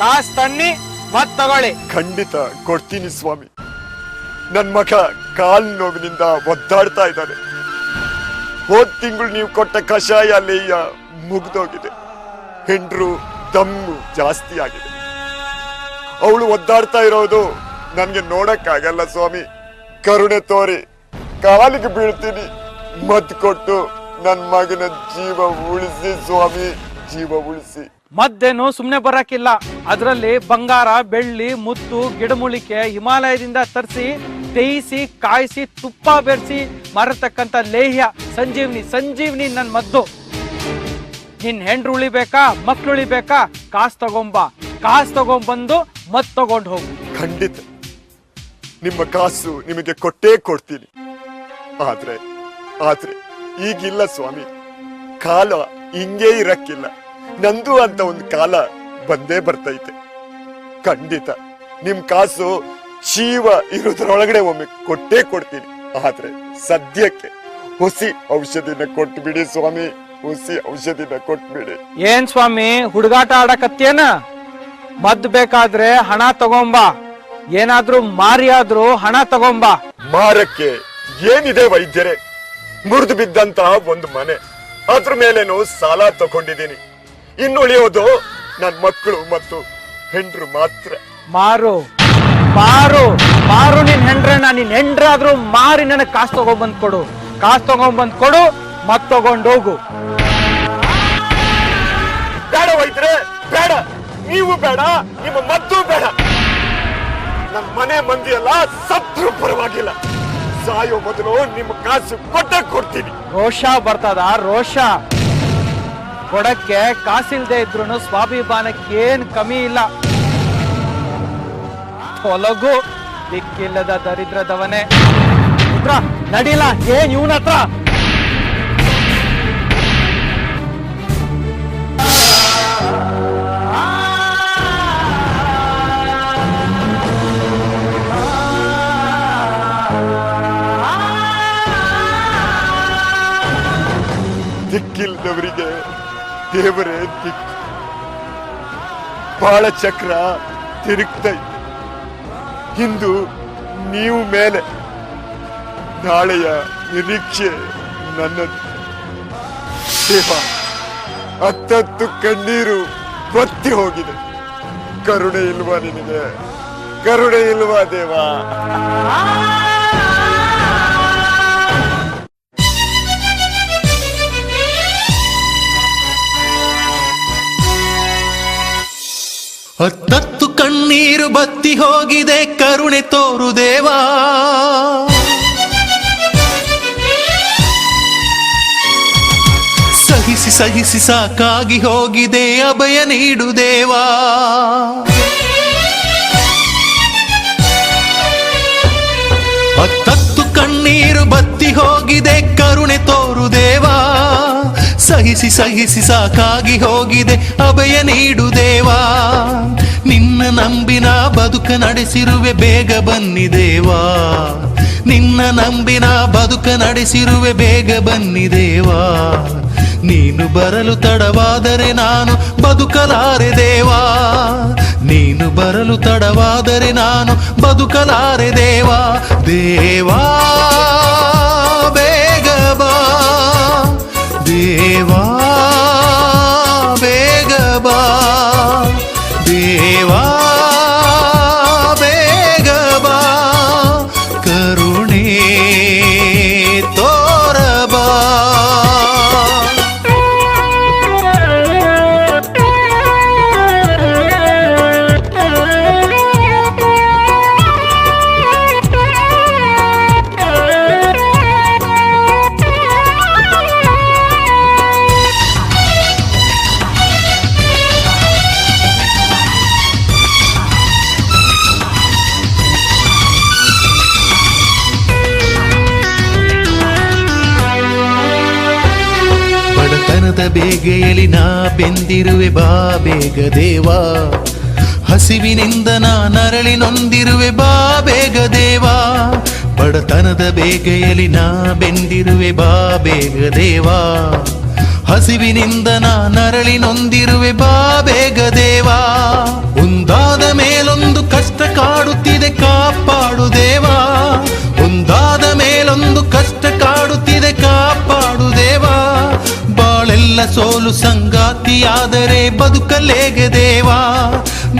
ಕಾಸ್ ತನ್ನಿ, ಮತ್ ತಗೊಳ್ಳಿ. ಖಂಡಿತ ಕೊಡ್ತೀನಿ ಸ್ವಾಮಿ. ನನ್ ಮಗ ಕಾಲ್ ನೋವಿನಿಂದ ಒದ್ದಾಡ್ತಾ ಇದ್ದಾನೆ. ಹೋದ್ ತಿಂಗಳು ನೀವು ಕೊಟ್ಟ ಕಷಾಯ ಲೇಯ ಮುಗ್ದೋಗಿದೆ. ಹೆಂಡ್ರು ದಮ್ಮು ಜಾಸ್ತಿ ಆಗಿದೆ. ಅವಳು ಒದ್ದಾಡ್ತಾ ಇರೋದು ನನ್ಗೆ ನೋಡಕ್ಕಾಗಲ್ಲ ಸ್ವಾಮಿ. ಕರುಣೆ ತೋರಿ, ಕಾಲಿಗೆ ಬೀಳ್ತೀನಿ. ಮದ್ದು ಕೊಟ್ಟು ನನ್ನ ಮಗನ ಜೀವ ಉಳಿಸಿ ಸ್ವಾಮಿ, ಜೀವ ಉಳಿಸಿ. ಮದ್ದೇನು ಸುಮ್ಮನೆ ಬರಕ್ಕಿಲ್ಲ ಅದರಲ್ಲಿ ಬಂಗಾರ, ಬೆಳ್ಳಿ, ಮುತ್ತು, ಗಿಡಮೂಲಿಕೆ ಹಿಮಾಲಯದಿಂದ ತರಿಸಿ ತೇಯಿಸಿ ಕಾಯಿಸಿ, ತುಪ್ಪ ಬೆರೆಸಿ ಮಾರತಕ್ಕಂಥ ಲೇಹ್ಯ. ಸಂಜೀವ್ನಿ ಸಂಜೀವ್ನಿ ನನ್ನ ಮದ್ದು. ನಿನ್ ಹೆಂಡ್ರು ಉಳಿಬೇಕಾ? ಮಕ್ಳು ಉಳಿಬೇಕಾ? ಕಾಸು ತಗೊಂಬ. ಕಾಸು ತಗೊಂಬಂದು ಮತ್ ತಗೊಂಡು ಹೋಗು. ಖಂಡಿತ. ನಿಮ್ಮ ಕಾಸು ನಿಮಗೆ ಕೊಟ್ಟೇ ಕೊಡ್ತೀನಿ. ಆದ್ರೆ ಆದ್ರೆ ಈಗಿಲ್ಲ ಸ್ವಾಮಿ. ಕಾಲ ಹಿಂಗೇ ಇರಕ್ಕಿಲ್ಲ. ನಂದು ಅಂತ ಒಂದು ಕಾಲ ಬಂದೇ ಬರ್ತೈತೆ. ಖಂಡಿತ. ನಿಮ್ ಕಾಸು ಜೀವ ಇರೋದ್ರೊಳಗಡೆ ಒಮ್ಮೆ ಕೊಟ್ಟೇ ಕೊಡ್ತೀನಿ. ಆದ್ರೆ ಸದ್ಯಕ್ಕೆ ಹುಸಿ ಔಷಧಿನ ಕೊಟ್ಬಿಡಿ ಸ್ವಾಮಿ ಹುಸಿ ಔಷಧಿನ ಕೊಟ್ಬಿಡಿ. ಏನ್ ಸ್ವಾಮಿ ಹುಡುಗಾಟ ಆಡಕತ್ತೇನ ಮದ್ ಬೇಕಾದ್ರೆ ಹಣ ತಗೊಂಬಾ. ಏನಾದ್ರೂ ಮಾರಿ ಆದ್ರೂ ಹಣ ತಗೊಂಬಾ. ಮಾರಕ್ಕೆ ಏನಿದೆ ವೈದ್ಯರೇ? ಮುರಿದು ಬಿದ್ದಂತಹ ಒಂದು ಮನೆ. ಅದ್ರ ಮೇಲೆ ಸಾಲ ತಗೊಂಡಿದ್ದೀನಿ. ಇನ್ನು ನನ್ನ ನನ್ ಮಕ್ಕಳು ಮತ್ತು ಹೆಂಡ್ರು ಮಾತ್ರ. ಮಾರು ಮಾರು ಮಾರು ನಿನ್ ಹೆಂಡ್ರನ್ನ ನಿನ್ ಹೆಂಡ್ರಾದ್ರೂ ಮಾರಿ ನನಗೆ ಕಾಸು ತಗೊಂಬಂದ್ ಕೊಡು. ಕಾಸು ತಗೊಂಬಂದ್ ಕೊಡು ಮತ್ ತಗೊಂಡೋಗು ಬೇಡ ಹೋಯ್ತರೆ ಬೇಡ. ನೀವು ಬೇಡ ನಿಮ್ಮ ಮದ್ದು ಬೇಡ. ನಮ್ಮ ಮನೆ ಮಂದಿ ಎಲ್ಲ ಸತ್ರು ಪರವಾಗಿಲ್ಲ. ಸಾಯೋ ಮೊದಲು ನಿಮ್ಮ ಕಾಸು ಕೊಟ್ಟ ಕೊಡ್ತೀನಿ. ರೋಷ ಬರ್ತದ ರೋಷ. ಕೊಡಕ್ಕೆ ಕಾಸಿಲ್ದೆ ಇದ್ರು ಸ್ವಾಭಿಮಾನಕ್ಕೆ ಏನ್ ಕಮ್ಮಿ ಇಲ್ಲ. ಒಲಗು ದಿಕ್ಕಿಲ್ಲದ ದರಿದ್ರದವನೇ. ಪುತ್ರ ನಡಿಲ್ಲ ಏನ್ ಇವನ ಹತ್ರ. ದಿಕ್ಕಿಲ್ದವರಿಗೆ ದೇವರೇ ದಿಕ್ಕು ಬಾಳ ಚಕ್ರ ತಿರುಗ್ತೈತೆ ಇಂದು. ನೀವು ಮೇಲೆ ನಾಳೆಯ ನಿರೀಕ್ಷೆ ನನ್ನದು. ದೇವ ಹತ್ತತ್ತು ಕಣ್ಣೀರು ಬತ್ತಿ ಹೋಗಿದೆ. ಕರುಣೆ ಇಲ್ವಾ ನಿನಗೆ? ಕರುಣೆ ಇಲ್ವಾ ದೇವಾ? ಹತ್ತತ್ತು ಕಣ್ಣೀರು ಬತ್ತಿ ಹೋಗಿದೆ, ಕರುಣೆ ತೋರು ದೇವಾ. ಸಹಿಸಿ ಸಹಿಸಿ ಸಾಕಾಗಿ ಹೋಗಿದೆ, ಅಭಯ ನೀಡು ದೇವಾ. ಹತ್ತತ್ತು ಕಣ್ಣೀರು ಬತ್ತಿ ಹೋಗಿದೆ, ಕರುಣೆ ತೋರು ದೇವಾ. ಸಹಿಸಿ ಸಹಿಸಿ ಸಾಕಾಗಿ ಹೋಗಿದೆ ಅಭಯ ನೀಡು ದೇವಾ ನಿನ್ನ ನಂಬಿನ ಬದುಕ ನಡೆಸಿರುವೆ ಬೇಗ ಬನ್ನಿ ದೇವಾ ನಿನ್ನ ನಂಬಿನ ಬದುಕ ನಡೆಸಿರುವೆ ಬೇಗ ಬನ್ನಿ ದೇವಾ ನೀನು ಬರಲು ತಡವಾದರೆ ನಾನು ಬದುಕಲಾರೆ ದೇವಾ ನೀನು ಬರಲು ತಡವಾದರೆ ನಾನು ಬದುಕಲಾರೆ ದೇವಾ ದೇವಾ. ಬೆಂದಿರುವೆ ಬಾ ಬೇಗ ದೇವಾ. ಹಸಿವಿನಿಂದ ನಾ ನರಳಿ ನೊಂದಿರುವೆ ಬಾ ಬೇಗ ದೇವಾ. ಬಡತನದ ಬೇಗೆಯಲ್ಲಿ ನಾ ಬೆಂದಿರುವೆ ಬಾ ಬೇಗ ದೇವಾ. ಹಸಿವಿನಿಂದ ನಾ ನರಳಿ ನೊಂದಿರುವೆ ಬಾ ಬೇಗ ದೇವಾ. ಒಂದಾದ ಮೇಲೊಂದು ಕಷ್ಟ ಕಾಡುತ್ತಿದೆ, ಕಾಪಾಡು ದೇವಾ. ಒಂದಾದ ಮೇಲೊಂದು ಕಷ್ಟ ಬಾಳೆಲ್ಲ ಸೋಲು ಸಂಗಾತಿಯಾದರೆ ಬದುಕಲೇಗೆ ದೇವಾ.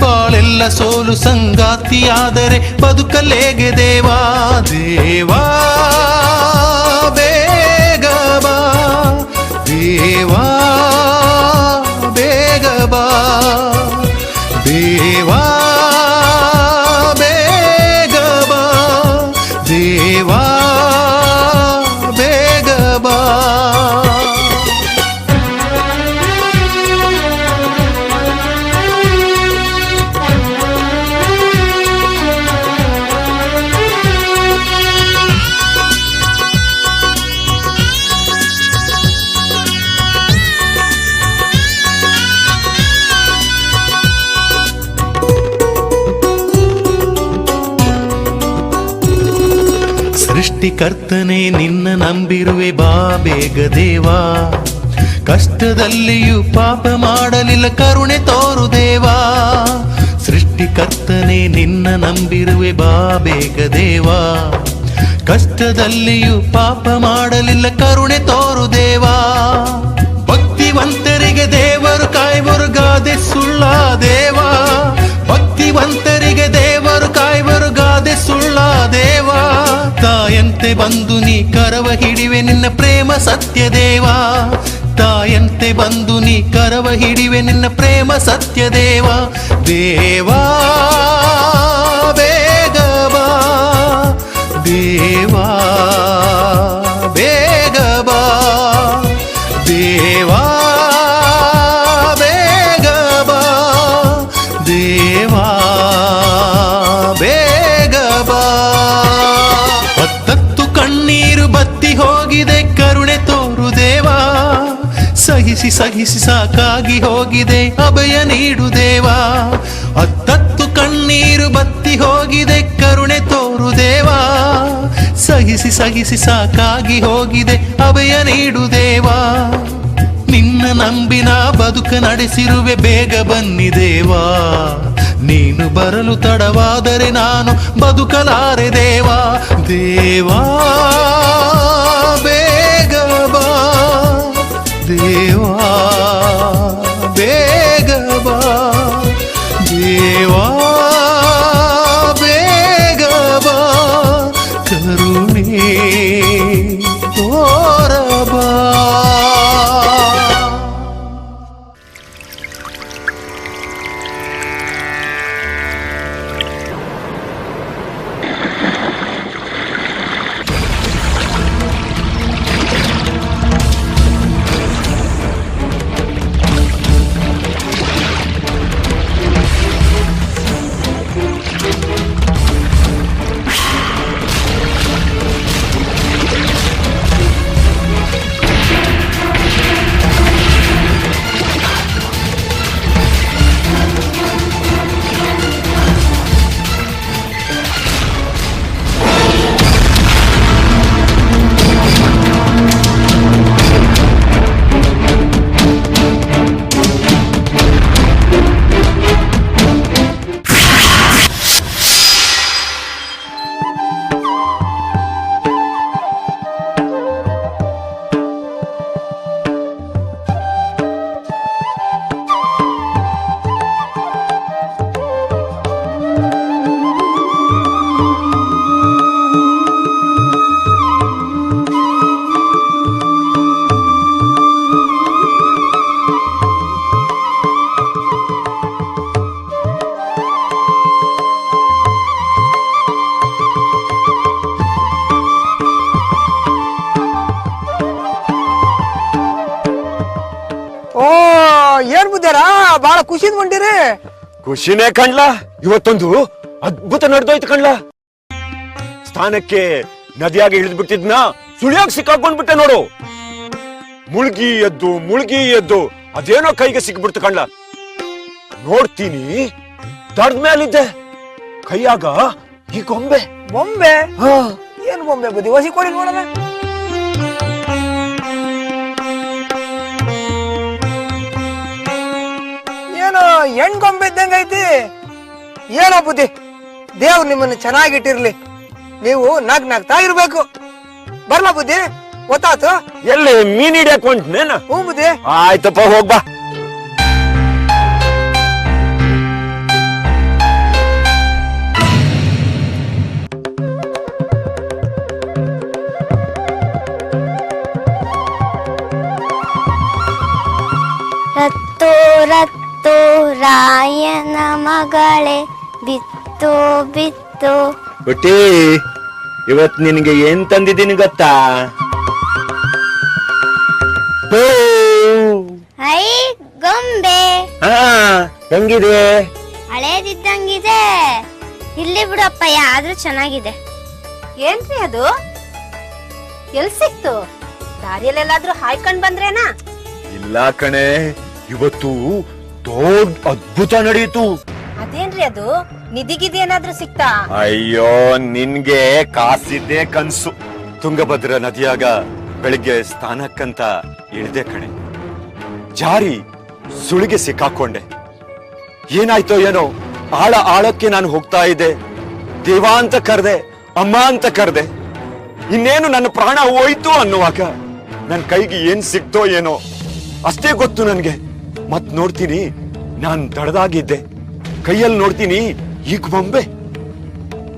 ಬಾಳೆಲ್ಲ ಸೋಲು ಸಂಗಾತಿಯಾದರೆ ಬದುಕಲೇಗೆ ದೇವಾ. ದೇವಾ ಬೇಗ ಬಾ. ದೇವಾ ಸೃಷ್ಟಿಕರ್ತನೆ ನಿನ್ನ ನಂಬಿರುವೆ ಬಾ ಬೇಗ ದೇವಾ. ಕಷ್ಟದಲ್ಲಿಯೂ ಪಾಪ ಮಾಡಲಿಲ್ಲ ಕರುಣೆ ತೋರು ದೇವಾ. ಸೃಷ್ಟಿಕರ್ತನೆ, ನಿನ್ನ ನಂಬಿರುವೆ ಬಾ ಬೇಗ ದೇವಾ. ಕಷ್ಟದಲ್ಲಿಯೂ ಪಾಪ ಮಾಡಲಿಲ್ಲ ಕರುಣೆ ತೋರು ದೇವಾ. ಭಕ್ತಿವಂತರಿಗೆ ದೇವರು ಕಾಯುವರು ಗಾದೆ ಬಂದು ನೀ ಕರವ ಹಿಡಿವೆ ನಿನ್ನ ಪ್ರೇಮ ಸತ್ಯ ದೇವಾ ತಾಯಂತೆ ಬಂದು ನೀ ಕರವ ಹಿಡಿವೆ ನಿನ್ನ ಪ್ರೇಮ ಸತ್ಯ ದೇವಾ. ಸಹಿಸಿ ಸಹಿಸಿ ಸಾಕಾಗಿ ಹೋಗಿದೆ, ಅಭಯ ನೀಡು ದೇವಾ ಹತ್ತತ್ತು ಕಣ್ಣೀರು ಬತ್ತಿ ಹೋಗಿದೆ, ಕರುಣೆ ತೋರು ದೇವಾ ಸಹಿಸಿ ಸಹಿಸಿ ಸಾಕಾಗಿ ಹೋಗಿದೆ, ಅಭಯ ನೀಡು ದೇವಾ ನಿನ್ನ ನಂಬಿನ ಬದುಕ ನಡೆಸಿರುವೆ, ಬೇಗ ಬನ್ನಿ ದೇವಾ ನೀನು ಬರಲು ತಡವಾದರೆ ನಾನು ಬದುಕಲಾರೆ ದೇವಾ. ದೇವಾ. ಏನ್ ಬುದ್ಧಾರ ಬಹಳ ಖುಷಿದ್ ಬಂದಿರಿ. ಖುಷಿನೇ ಕಣ್ಲ? ಇವತ್ತೊಂದು ಅದ್ಭುತ ನಡೆದೋಯ್ತು ಕಣ್ಲ? ಸ್ಥಾನಕ್ಕೆ ನದಿಯಾಗಿ ಇಳಿದು ಬಿಟ್ಟಿದ್ನ ಸುಳಿಯಾಗಿ ಸಿಕ್ಕಾಕೊಂಡ್ಬಿಟ್ಟೆ ನೋಡು. ಮುಳುಗಿ ಎದ್ದು ಮುಳುಗಿ ಎದ್ದು ಅದೇನೋ ಕೈಗೆ ಸಿಕ್ಬಿಡ್ತು ಕಣ್ಲ. ನೋಡ್ತೀನಿ ದಡದ ಮೇಲಿದ್ದೆ. ಕೈಯಾಗ ಈ ಗೊಂಬೆ. ಬೊಂಬೆ? ಹಾ. ಏನ್ ಬೊಂಬೆ ಬುದ್ಧಿ? ಹೊಸಿ ಕೊಡಿ ನೋಡದ ಹೆಣ್ಗೊಂಬೆ ಇದ್ದಂಗ ಐತಿ ಏನೋ ಬುದ್ಧಿ. ದೇವ್ರು ನಿಮ್ಮನ್ನ ಚೆನ್ನಾಗಿಟ್ಟಿರ್ಲಿ. ನೀವು ನಗ್ ನಗ್ತಾ ಇರ್ಬೇಕು. ಬರ್ಲಾ ಬುದ್ಧಿ? ಗೊತ್ತಾತು ಎಲ್ಲಿ ಮೀನ್ ಹಿಡಿಯಕ್ ಹೊಂಟ್ನೇನ? ಹ್ಞೂ ಬುದ್ಧಿ. ಆಯ್ತಪ್ಪ ಹೋಗ್ಬಾ ರತ್ತು. ರತ್ತು ರಾಯನ ಮಗಳೇ ಬಿತ್ತು ಬಿತ್ತು. ಬಿಟ್ಟಿ ಇವತ್ ನಿನಗೆ ಏನ್ ತಂದಿದ್ದೀನಿ ಗೊತ್ತಾ? ಹೋ. ಐ ಗೊಂಬೆ. ಹಾ ಹೆಂಗಿದೆ? ಹಳೇದಿದ್ದಂಗಿದೆ. ಇಲ್ಲಿ ಬಿಡಪ್ಪ ಆದ್ರೂ ಚೆನ್ನಾಗಿದೆ. ಏನ್ರಿ ಅದು? ಎಲ್ ಸಿಕ್ತು? ದಾರಿಯಲ್ಲೆಲ್ಲಾದ್ರೂ ಹಾಯ್ಕೊಂಡ್ ಬಂದ್ರೇನಾ? ಇಲ್ಲ ಕಣೆ ಇವತ್ತು ದೊಡ್ಡ ಅದ್ಭುತ ನಡೆಯಿತು ಅದೇನ್ರಿ ಅದು? ನಿಧಿಗಿದ್ ಏನಾದ್ರೂ ಸಿಕ್ತಾ? ಅಯ್ಯೋ ನಿನ್ಗೆ ಕಾಸಿದ್ದೆ ಕನ್ಸು. ತುಂಗಭದ್ರಾ ನದಿಯಾಗ ಬೆಳಿಗ್ಗೆ ಸ್ನಾನಕ್ಕಂತ ಇಳ್ದೆ ಕಣೆ. ಜಾರಿ ಸುಳಿಗೆ ಸಿಕ್ಕಾಕೊಂಡೆ. ಏನಾಯ್ತೋ ಏನೋ ಆಳ ಆಳಕ್ಕೆ ನಾನು ಹೋಗ್ತಾ ಇದ್ದೆ. ದೇವ ಅಂತ ಕರೆದೆ ಅಮ್ಮ ಅಂತ ಕರೆದೆ. ಇನ್ನೇನು ನನ್ನ ಪ್ರಾಣ ಹೋಯ್ತು ಅನ್ನುವಾಗ ನನ್ನ ಕೈಗೆ ಏನ್ ಸಿಕ್ತೋ ಏನೋ ಅಷ್ಟೇ ಗೊತ್ತು ನನ್ಗೆ. ಮತ್ ನೋಡ್ತೀನಿ. ನಾನ್ ದಡದಾಗಿದ್ದೆ. ಕೈಯಲ್ಲಿ ನೋಡ್ತೀನಿ ಈಗ ಬೊಂಬೆ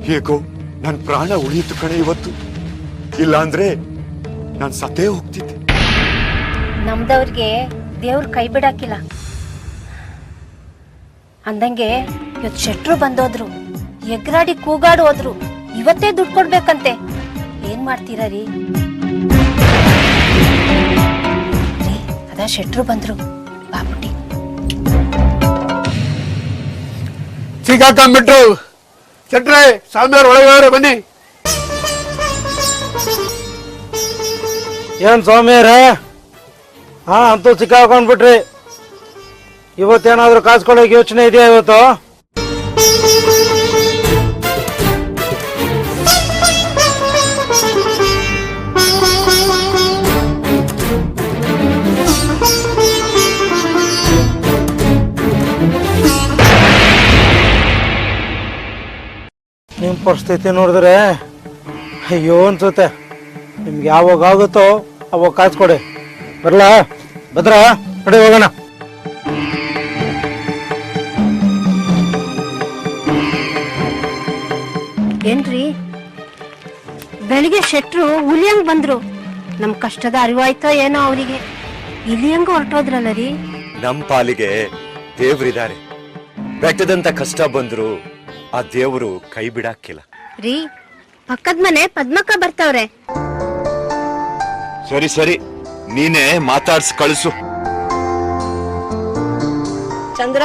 ಹೇಗೋ ನನ್ ಪ್ರಾಣ ಉಳಿಯಿತು ಕಣೆ ಇವತ್ತು. ಇಲ್ಲಾಂದ್ರೆ ನಾನ್ ಸತ್ತೇ ಹೋಗ್ತಿದ್ದೆ. ನಮ್ದವ್ರಿಗೆ ದೇವ್ರ ಕೈ ಬಿಡಾಕಿಲ್ಲ. ಅಂದಂಗೆ ಇವತ್ ಶೆಟ್ರು ಬಂದೋದ್ರು ಎಗ್ರಾಡಿ ಕೂಗಾಡು ಹೋದ್ರು ಇವತ್ತೇ ದುಡ್ಡು ಕೊಡ್ಬೇಕಂತೆ. ಏನ್ ಮಾಡ್ತೀರಾ ರೀ, ಅದ ಶೆಟ್ರು ಬಂದ್ರು. ಸಿಕ್ಕಾಕೊಂಡ್ಬಿಟ್ರು ಚಟ್ರೆ ಸಾಮ್ಯಾರ್ ಒಳಗವ್ರೆ ಬನ್ನಿ. ಏನ್ ಸ್ವಾಮಿಯರ? ಹಾ, ಅಂತೂ ಸಿಕ್ಕಾಕೊಂಡ್ಬಿಟ್ರಿ ಇವತ್ತೇನಾದ್ರೂ ಕಾಸು ಕೊಡೋಕೆ ಯೋಚನೆ ಇದೆಯಾ ಇವತ್ತು? ಪರಿಸ್ಥಿತಿ ನೋಡಿದ್ರೆ ಅಯ್ಯೋ ಅನ್ಸುತ್ತೆ. ನಿಮ್ಗೆ ಯಾವಾಗ ಆಗುತ್ತೋ ಅವಾಗ ಕಾಸು ಕೊಡಿ ಬರಲಾ? ಭದ್ರ ನಡೆ ಹೋಗೋಣ. ಏನ್ರಿ? ಬೆಳಿಗ್ಗೆ ಶೆಟ್ರು ಹುಲಿಯಂಗ್ ಬಂದ್ರು. ನಮ್ ಕಷ್ಟದ ಅರಿವಾಯ್ತೋ ಏನೋ ಅವರಿಗೆ. ಇಲಿಯಂಗ್ ಹೊರಟೋದ್ರಲ್ಲ ರೀ? ನಮ್ ಪಾಲಿಗೆ ದೇವ್ರಿದ್ದಾರೆ. ಬೆಟ್ಟದಂತ ಕಷ್ಟ ಬಂದ್ರು. ಆ ದೇವರು ಕೈ ಬಿಡಾಕಿಲ್ಲ ರೀ ಪಕ್ಕದ ಮನೆ ಪದ್ಮಕ್ಕ ಬರ್ತಾವ್ರೆ. ಸರಿ ಸರಿ. ನೀನೇ ಮಾತಾಡ್ಸ್ ಕಳಿಸು. ಚಂದ್ರ?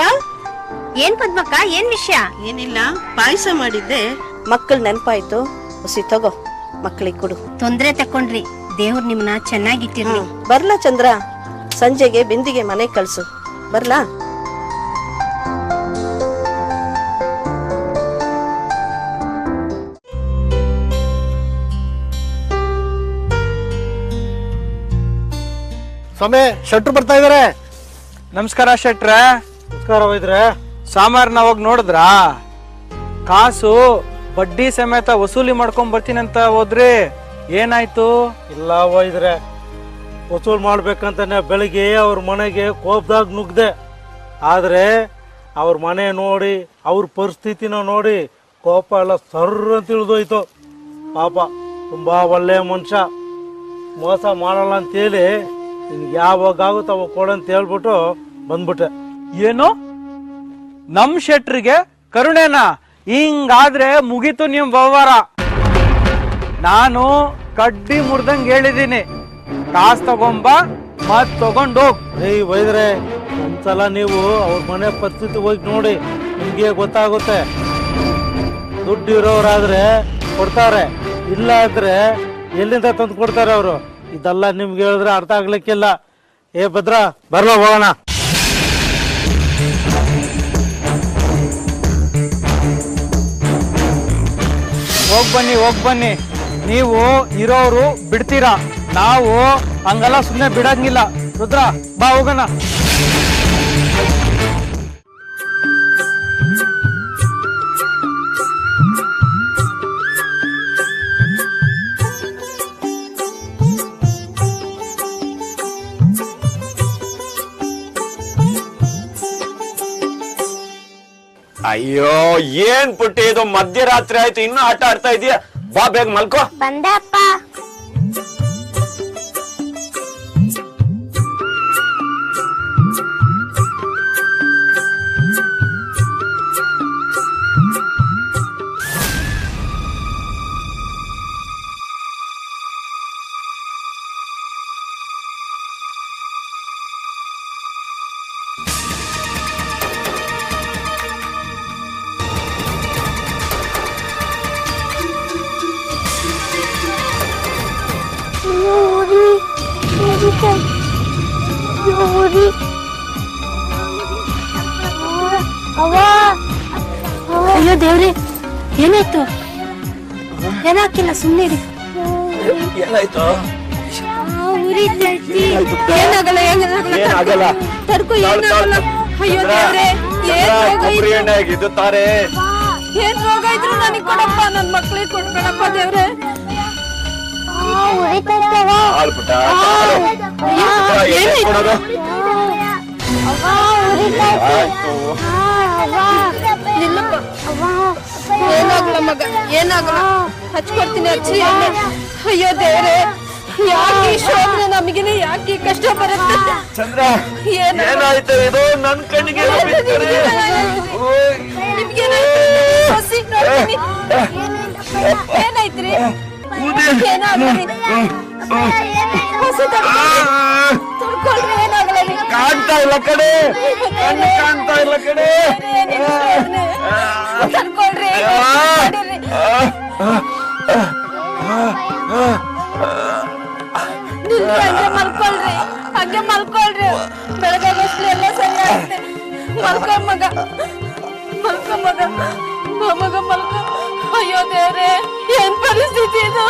ಏನ್ ಪದ್ಮಕ್ಕ ಏನ್ ವಿಷಯ? ಏನಿಲ್ಲ ಪಾಯಸ ಮಾಡಿದ್ದೆ. ಮಕ್ಕಳು ನೆನಪಾಯ್ತು. ಹುಸಿ ತಗೋ ಮಕ್ಕಳಿಗೆ ಕೊಡು. ತೊಂದ್ರೆ ತಕೊಂಡ್ರಿ. ದೇವ್ರು ನಿಮ್ನ ಚೆನ್ನಾಗಿಟ್ಟಿರ್ಲಿ ಬರ್ಲಾ ಚಂದ್ರ? ಸಂಜೆಗೆ ಬಿಂದಿಗೆ ಮನೆ ಕಳ್ಸು. ಬರ್ಲಾ? ಸ್ವಾಮಿ ಶೆಟ್ರು ಬರ್ತಾ ಇದಾರೆ. ನಮಸ್ಕಾರ ಶೆಟ್ರೆ. ನಮಸ್ಕಾರ ವೈದ್ರೆ ಸಾಮಾರ್ನ ಹೋಗಿ ನೋಡಿದ್ರಾ? ಕಾಸು ಬಡ್ಡಿ ಸಮೇತ ವಸೂಲಿ ಮಾಡ್ಕೊಂಡ್ ಬರ್ತೀನಂತ ಹೋದ್ರಿ. ಏನಾಯ್ತು? ಇಲ್ಲ ಒಯ್ದ್ರೆ ವಸೂಲ್ ಮಾಡ್ಬೇಕಂತಾನೆ ಬೆಳಿಗ್ಗೆ ಅವ್ರ ಮನೆಗೆ ಕೋಪದಾಗ ನುಗ್ದೆ. ಆದ್ರೆ ಅವ್ರ ಮನೆ ನೋಡಿ ಅವ್ರ ಪರಿಸ್ಥಿತಿನ ನೋಡಿ ಕೋಪ ಎಲ್ಲ ಸರ್ರ ಅಂತ ತಿಳಿದೋಯ್ತು ಪಾಪ ತುಂಬಾ ಒಳ್ಳೆ ಮನುಷ್ಯ. ಮೋಸ ಮಾಡಲ್ಲ ಅಂತೇಳಿ ನಿನ್ಗೆ ಯಾವಾಗ ಆಗುತ್ತೋ ಅವಾಗ ಕೊಡಂತ ಹೇಳ್ಬಿಟ್ಟು ಬಂದ್ಬಿಟ್ಟೆ. ಏನು? ನಮ್ ಶೆಟ್ರಿಗೆ ಕರುಣೆನ? ಹಿಂಗಾದ್ರೆ ಮುಗೀತು ನಿಮ್ ವ್ಯವಹಾರ. ನಾನು ಕಡ್ಡಿ ಮುರ್ದಂಗ್ ಹೇಳಿದೀನಿ. ಕಾಸ್ ತಗೊಂಬ, ಮತ್ ತಗೊಂಡೋಗ್ ಏಯ್ ಬೈದ್ರೆ ಒಂದ್ಸಲ ನೀವು ಅವ್ರ ಮನೆ ಪರಿಸ್ಥಿತಿ ಹೋಗಿ ನೋಡಿ, ನಿಮ್ಗೆ ಗೊತ್ತಾಗುತ್ತೆ. ದುಡ್ಡು ಇರೋರಾದ್ರೆ ಕೊಡ್ತಾರೆ ಇಲ್ಲ ಆದ್ರೆ ಎಲ್ಲಿಂದ ತಂದು ಕೊಡ್ತಾರೆ ಅವರು? ಇದೆಲ್ಲ ನಿಮ್ಗೆ ಹೇಳಿದ್ರೆ ಅರ್ಥ ಆಗ್ಲಿಕ್ಕಿಲ್ಲ. ಏ ಭದ್ರ, ಬರ್ಲ ಹೋಗೋಣ. ಹೋಗ್ ಬನ್ನಿ ಹೋಗ್ ಬನ್ನಿ. ನೀವು ಇರೋರು ಬಿಡ್ತೀರಾ? ನಾವು ಹಂಗಲ್ಲ ಸುಮ್ಮನೆ ಬಿಡಂಗಿಲ್ಲ. ರುದ್ರ, ಬಾ ಹೋಗೋಣ. ಅಯ್ಯೋ ಏನ್ ಪುಟ್ಟಿ ಇದು? ಮಧ್ಯರಾತ್ರಿ ಆಯ್ತು ಇನ್ನೂ ಆಟ ಆಡ್ತಾ ಇದೀಯ? ಬಾ ಬೇಗ ಮಲ್ಕೋ. ಬಂದಪ್ಪ ಊರಿ ಅವ್ವ ಅಯ್ಯೋ ದೇವ್ರಿ ಏನಾಯ್ತು? ಏನಾಕಿಲ್ಲ ಸುಮ್ಮನೆ ಏನಾಯ್ತು? ಉರಿತೈತಿ ಏನಾಗಲ್ಲ ಏನಾಗಲ್ಲ. ತಡ್ಕೊ ಏನಾಗಲ್ಲ? ಅಯ್ಯೋ ದೇವ್ರೆ ಕೊಬ್ಬರಿ ಎಣ್ಣೆ ಆಗಿದ್ದು ತಾರೆ. ಏನ್ ರೋಗ ಇದ್ರು ನನಗ್ ಕೊಡಪ್ಪ ನನ್ನ ಮಕ್ಳಿಗೆ ಕೊಡ್ಬೇಡಪ್ಪ ದೇವ್ರೆ. ಏನಾಗಲ್ಲ ಮಗ ಏನಾಗಲ್ಲ ಹಚ್ಕೊಡ್ತೀನಿ ಎಣ್ಣೆ. ಅಯ್ಯೋ ದೇವ್ರೆ ಯಾಕೆ ಈ ಶೋಧನೆ ನಮಗಿನ ಯಾಕೆ ಕಷ್ಟ ಬರುತ್ತೆ ಚಂದ್ರ. ಏನಾಯ್ತು ಇದು ನನ್ ಕಣ್ಣಿಗೆ? ಹೊಸಿ ನೋಡ್ತೀನಿ. ಏನಾಯ್ತ್ರಿ ಕಾಣ್ತಾ ಇಲ್ಲ ಕಡೆ ಕಣ್ಣು ಕಾಣ್ತಾ ಇಲ್ಲ ಕಡೆ ಮಲ್ಕೊಳ್ರಿ ಹಂಗೆ ಮಲ್ಕೊಳ್ರಿ ಬೆಳಗಾಗಷ್ಟು ಎಲ್ಲ ಸರಿ ಆಗುತ್ತೆ ಮಲ್ಕೊ ಮಗ ಮಲ್ಕೊ ಮಗ ಬಾ ಮಗ ಮಲ್ಕೊ ಅಯ್ಯೋ ದೇವ್ರೆ ಪರಿಸ್ಥಿತಿ ಇದು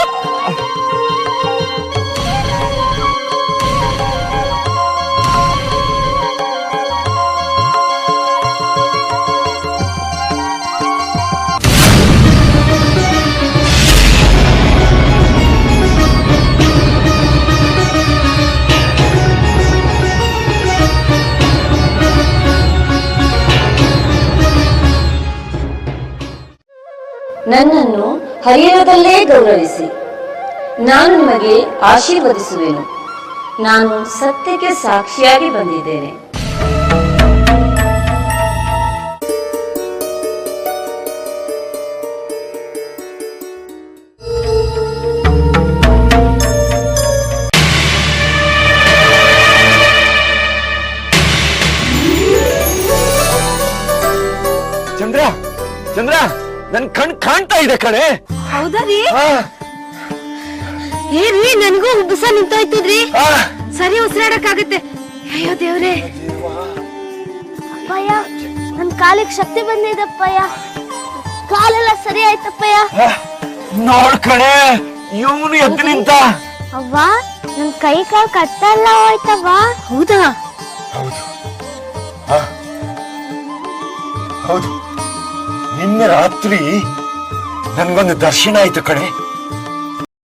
ನನ್ನನ್ನು ಹರಿಯರದಲ್ಲೇ ಗೌರವಿಸಿ. ನಾನು ನಿಮಗೆ ಆಶೀರ್ವದಿಸುವೆನು. ನಾನು ಸತ್ಯಕ್ಕೆ ಸಾಕ್ಷಿಯಾಗಿ ಬಂದಿದ್ದೇನೆ. ಚಂದ್ರ ಚಂದ್ರ. ನನ್ ಕಣ್ ಕಾಣ್ತಾ ಇದೆ ಕಣೆ. ಹೌದಾ ರೀ? ಆ, ಏನ್ರಿ ನನಗೂ ಉಬ್ಬಸ ನಿಂತೋಯ್ತದ್ರಿ ಆ, ಸರಿ ಉಸಿರಾಡಕ್ಕಾಗತ್ತೆ. ಅಯ್ಯೋ ದೇವ್ರೆ. ಅಪ್ಪಯ್ಯ ನನ್ ಕಾಲಿಗೆ ಶಕ್ತಿ ಬಂದಿದಪ್ಪಯ್ಯ ಕಾಲೆಲ್ಲ ಸರಿ ಆಯ್ತಪ್ಪಯ್ಯ. ಆ, ನೋಡ್ ಕಣೆ ಇವನು ಎದ್ದು ನಿಂತ. ಅವ್ವ ನನ್ ಕೈ ಕಾಲ್ ಕಟ್ಟಲ್ಲ ಹೋಯ್ತವ್ವ. ಹೌದಾ? ಹೌದು. ನಿನ್ನೆ ರಾತ್ರಿ ನನ್ಗೊಂದು ದರ್ಶನ ಆಯ್ತು ಕಣೆ.